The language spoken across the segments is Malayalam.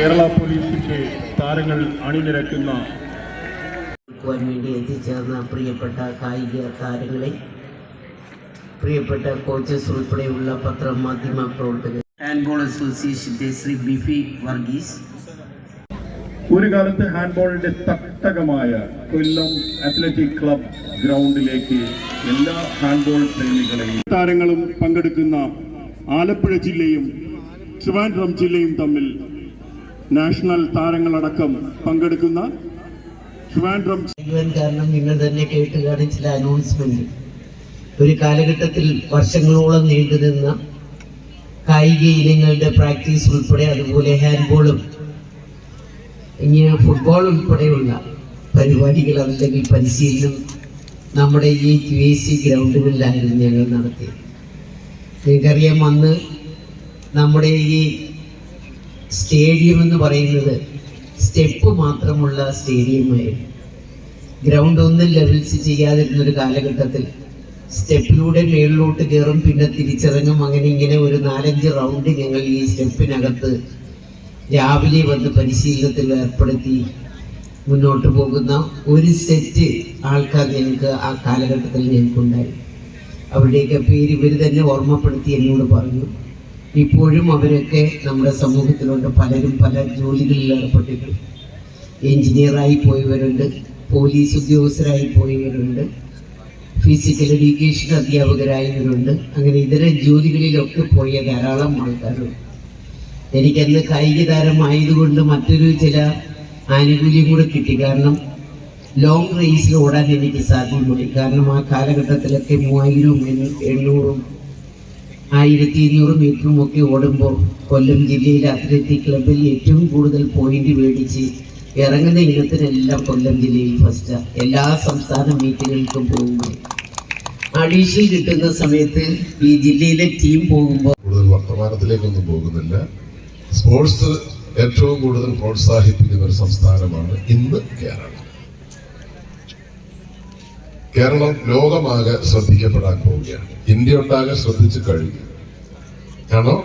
കേരള പോലീസിന്റെ താരങ്ങൾ അണിനിരക്കുന്ന വേണ്ടി എത്തിച്ചേർന്ന പ്രിയപ്പെട്ട കായിക താരങ്ങളെ പ്രിയപ്പെട്ട കോച്ചസ് ഉൾപ്പെടെയുള്ള പത്രമാധ്യമ പ്രവർത്തകർ. ഹാൻഡ്ബോൾ അസോസിയേഷന്റെ ശ്രീ ബിഫി വർഗീസ്. ഒരു കാലത്ത് ഹാൻഡ്ബോളിന്റെ തട്ടകമായ കൊല്ലം അത്ലറ്റിക് ക്ലബ് ഗ്രൗണ്ടിലേക്ക് എല്ലാ ഹാൻഡ്ബോൾ പ്രേമികളെയും താരങ്ങളും പങ്കെടുക്കുന്ന ആലപ്പുഴ ജില്ലയും ട്രിവാൻഡ്രം ജില്ലയും തമ്മിൽ നാഷണൽ താരങ്ങളടക്കം പങ്കെടുക്കുന്ന കാരണം നിങ്ങൾ തന്നെ കേട്ട് ചില അനൗൺസ്മെന്റ് ഒരു കാലഘട്ടത്തിൽ വർഷങ്ങളോളം നീണ്ടുനിന്ന കായിക ഇനങ്ങളുടെ പ്രാക്ടീസ് ഉൾപ്പെടെ അതുപോലെ ഹാൻഡ്ബോളും ഇങ്ങനെ ഫുട്ബോൾ ഉൾപ്പെടെയുള്ള പരിപാടികൾ അല്ലെങ്കിൽ പരിശീലനം നമ്മുടെ ഈ യു എ സി ഗ്രൗണ്ടുകളിലായിരുന്നു ഞങ്ങൾ നടത്തിയത്. നിങ്ങൾക്കറിയാം അന്ന് നമ്മുടെ ഈ സ്റ്റേഡിയം എന്ന് പറയുന്നത് സ്റ്റെപ്പ് മാത്രമുള്ള സ്റ്റേഡിയമായിരുന്നു. ഗ്രൗണ്ട് ഒന്നും ലെവൽസ് ചെയ്യാതിരുന്ന ഒരു കാലഘട്ടത്തിൽ സ്റ്റെപ്പിലൂടെ മേളിലോട്ട് കയറും പിന്നെ തിരിച്ചിറങ്ങും. അങ്ങനെ ഇങ്ങനെ ഒരു നാലഞ്ച് റൗണ്ട് ഞങ്ങൾ ഈ സ്റ്റെപ്പിനകത്ത് രാവിലെ വന്ന് പരിശീലനത്തിൽ ഏർപ്പെടുത്തി മുന്നോട്ട് പോകുന്ന ഒരു സെറ്റ് ആൾക്കാർ ഞങ്ങൾക്ക് ആ കാലഘട്ടത്തിൽ ഞങ്ങൾക്കുണ്ടായി. അവരുടെയൊക്കെ പേര് ഇവർ തന്നെ ഓർമ്മപ്പെടുത്തി എന്നോട് പറഞ്ഞു. ഇപ്പോഴും അവരൊക്കെ നമ്മുടെ സമൂഹത്തിലുണ്ട് പലരും പല ജോലികളിൽ ഏർപ്പെട്ടിട്ടുണ്ട്. എഞ്ചിനീയറായി പോയവരുണ്ട് പോലീസ് ഉദ്യോഗസ്ഥരായി പോയവരുണ്ട് ഫിസിക്കൽ എഡ്യൂക്കേഷൻ അധ്യാപകരായവരുണ്ട്. അങ്ങനെ ഇതര ജോലികളിലൊക്കെ പോയ ധാരാളം ആൾക്കാരുണ്ട്. എനിക്കന്ന് കായിക താരമായതുകൊണ്ട് മറ്റൊരു ചില ആനുകൂല്യം കൂടെ കിട്ടി. കാരണം ലോങ് റേസിൽ ഓടാൻ എനിക്ക് സാധ്യമായി കാരണം ആ കാലഘട്ടത്തിലൊക്കെ മൂവായിരവും എണ്ണൂ- എണ്ണൂറും ആയിരത്തി ഇരുന്നൂറ് മീറ്ററും ഒക്കെ ഓടുമ്പോൾ കൊല്ലം ജില്ലയിലെ അത്ലറ്റിക് ക്ലബിൽ ഏറ്റവും കൂടുതൽ പോയിന്റ് മേടിച്ച് ഇറങ്ങുന്ന ഇനത്തിനെല്ലാം കൊല്ലം ജില്ലയിൽ ഫസ്റ്റ് എല്ലാ സംസ്ഥാന മീറ്റുകൾക്കും പോകുമ്പോൾ. അഡീഷൻ കിട്ടുന്ന സമയത്ത് ഈ ജില്ലയിലെ ടീം പോകുമ്പോൾ കൂടുതൽ വർത്തമാനത്തിലേക്കൊന്നും പോകുന്നില്ല. സ്പോർട്സ് ഏറ്റവും കൂടുതൽ പ്രോത്സാഹിപ്പിക്കുന്ന ഒരു സംസ്ഥാനമാണ് ഇന്ന് കേരളം. കേരളം ലോകമാകെ ശ്രദ്ധിക്കപ്പെടാൻ പോവുകയാണ്. ഇന്ത്യ ഉണ്ടാകെ ശ്രദ്ധിച്ചു കഴിഞ്ഞു കാരണം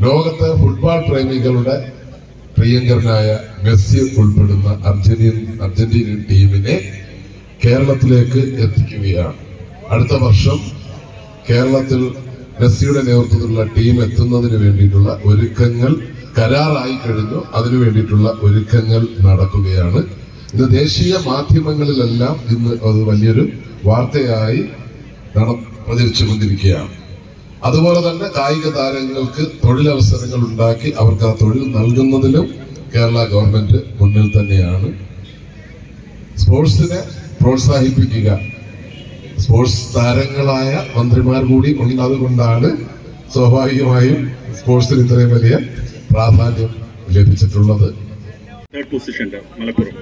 ലോകത്തെ ഫുട്ബോൾ പ്രേമികളുടെ പ്രിയങ്കരനായ മെസ്സി ഉൾപ്പെടുന്ന അർജന്റീൻ അർജന്റീനിയൻ ടീമിനെ കേരളത്തിലേക്ക് എത്തിക്കുകയാണ്. അടുത്ത വർഷം കേരളത്തിൽ മെസ്സിയുടെ നേതൃത്വത്തിലുള്ള ടീം എത്തുന്നതിന് വേണ്ടിയിട്ടുള്ള ഒരുക്കങ്ങൾ കരാറായി കഴിഞ്ഞു. അതിനു വേണ്ടിയിട്ടുള്ള ഒരുക്കങ്ങൾ നടക്കുകയാണ്. ഇന്ന് ദേശീയ മാധ്യമങ്ങളിലെല്ലാം ഇന്ന് അത് വലിയൊരു വാർത്തയായി പ്രചരിച്ചു കൊണ്ടിരിക്കുകയാണ് അതുപോലെ തന്നെ കായിക താരങ്ങൾക്ക് തൊഴിലവസരങ്ങൾ ഉണ്ടാക്കി അവർക്ക് ആ തൊഴിൽ നൽകുന്നതിലും കേരള ഗവൺമെന്റ് മുന്നിൽ തന്നെയാണ്. സ്പോർട്സിനെ പ്രോത്സാഹിപ്പിക്കുക. സ്പോർട്സ് താരങ്ങളായ മന്ത്രിമാർ കൂടി ഉള്ളതുകൊണ്ടാണ് സ്വാഭാവികമായും സ്പോർട്സിന് ഇത്രയും വലിയ പ്രാധാന്യം ലഭിച്ചിട്ടുള്ളത്. മലപ്പുറം.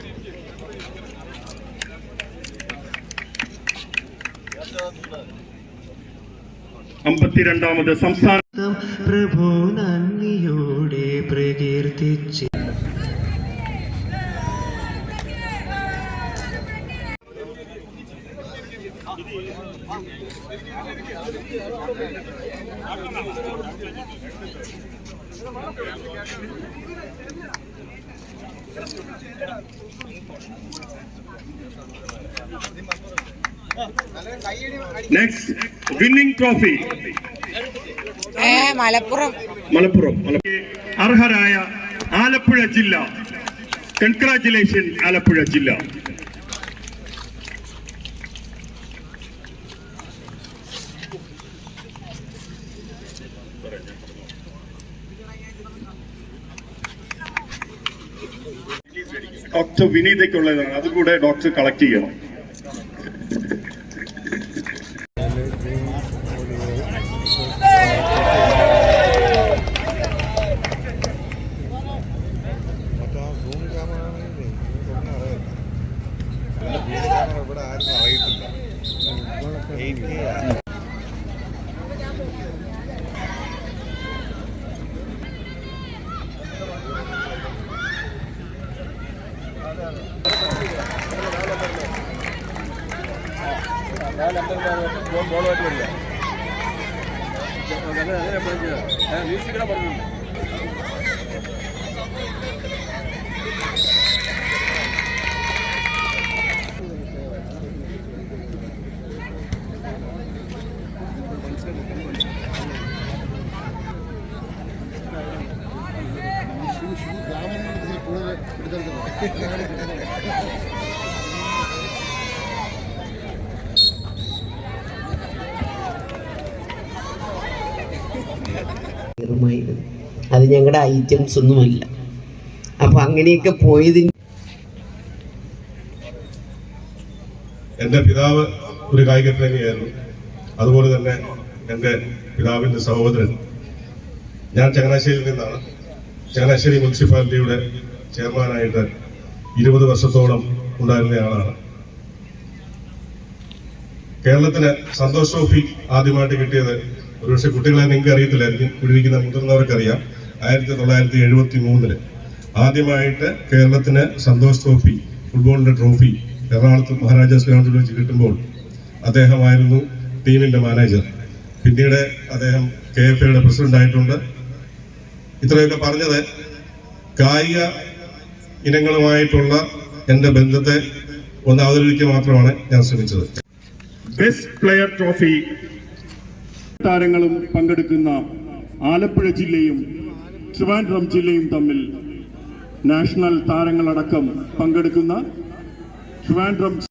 അമ്പത്തിരണ്ടാമത് സംസ്ഥാന പ്രഭു നന്ദിയോടെ പ്രകീർത്തിച്ച്. നെക്സ്റ്റ് വിന്നിംഗ് ട്രോഫി ഏ മലപ്പുറം. മലപ്പുറം മലപ്പുറം. അർഹരായ ആലപ്പുഴ ജില്ല. കൺഗ്രാറ്റുലേഷൻ ആലപ്പുഴ ജില്ല. ഡോക്ടർ വിനീതയ്ക്കുള്ളതാണ്. അതുകൂടെ ഡോക്ടർ കളക്ട് ചെയ്യണം. ഇവിടെ ആരും അറിയത്തില്ല എയ്റ്റ് കെ മ്യൂസിക്കിടെ പറഞ്ഞു കയറുമായിരുന്നു അത് ഞങ്ങളുടെ ഐറ്റംസ് ഒന്നുമില്ല. അങ്ങനെയൊക്കെ പോയതിന് എന്റെ പിതാവ് ഒരു കായിക പ്രേമിയായിരുന്നു. അതുപോലെ തന്നെ എന്റെ പിതാവിന്റെ സഹോദരൻ. ഞാൻ ചങ്ങനാശ്ശേരിയിൽ നിന്നാണ്. ചങ്ങനാശ്ശേരി മുനിസിപ്പാലിറ്റിയുടെ ചെയർമാനായിട്ട് ഇരുപത് വർഷത്തോളം ഉണ്ടായിരുന്നയാളാണ് കേരളത്തിന് സന്തോഷ് ട്രോഫി ആദ്യമായിട്ട് കിട്ടിയത് ഒരുപക്ഷെ കുട്ടികളെ നിങ്ങൾക്ക് അറിയത്തില്ലായിരിക്കും. കുടിയിരിക്കുന്ന മുതിർന്നവർക്കറിയാം. ആയിരത്തി തൊള്ളായിരത്തി എഴുപത്തി മൂന്നിൽ. ആദ്യമായിട്ട് കേരളത്തിന് സന്തോഷ് ട്രോഫി ഫുട്ബോളിന്റെ ട്രോഫി എറണാകുളത്ത് മഹാരാജാസ് ഗ്രൗണ്ടിൽ വെച്ച് കിട്ടുമ്പോൾ അദ്ദേഹമായിരുന്നു ടീമിന്റെ മാനേജർ. പിന്നീട് അദ്ദേഹം കെ എഫ് എയുടെ പ്രസിഡന്റ് ആയിട്ടുണ്ട്. ഇത്രയൊക്കെ പറഞ്ഞത് കായിക ഇനങ്ങളുമായിട്ടുള്ള എന്റെ ബന്ധത്തെ ഒന്ന് അവതരിപ്പിക്കുക മാത്രമാണ് ഞാൻ ശ്രമിച്ചത്. ബെസ്റ്റ് പ്ലെയർ ട്രോഫി താരങ്ങളും പങ്കെടുക്കുന്ന ആലപ്പുഴ ജില്ലയും ട്രിവാൻഡ്രം ജില്ലയും തമ്മിൽ നാഷണൽ താരങ്ങളടക്കം പങ്കെടുക്കുന്ന ട്രിവാൻഡ്രം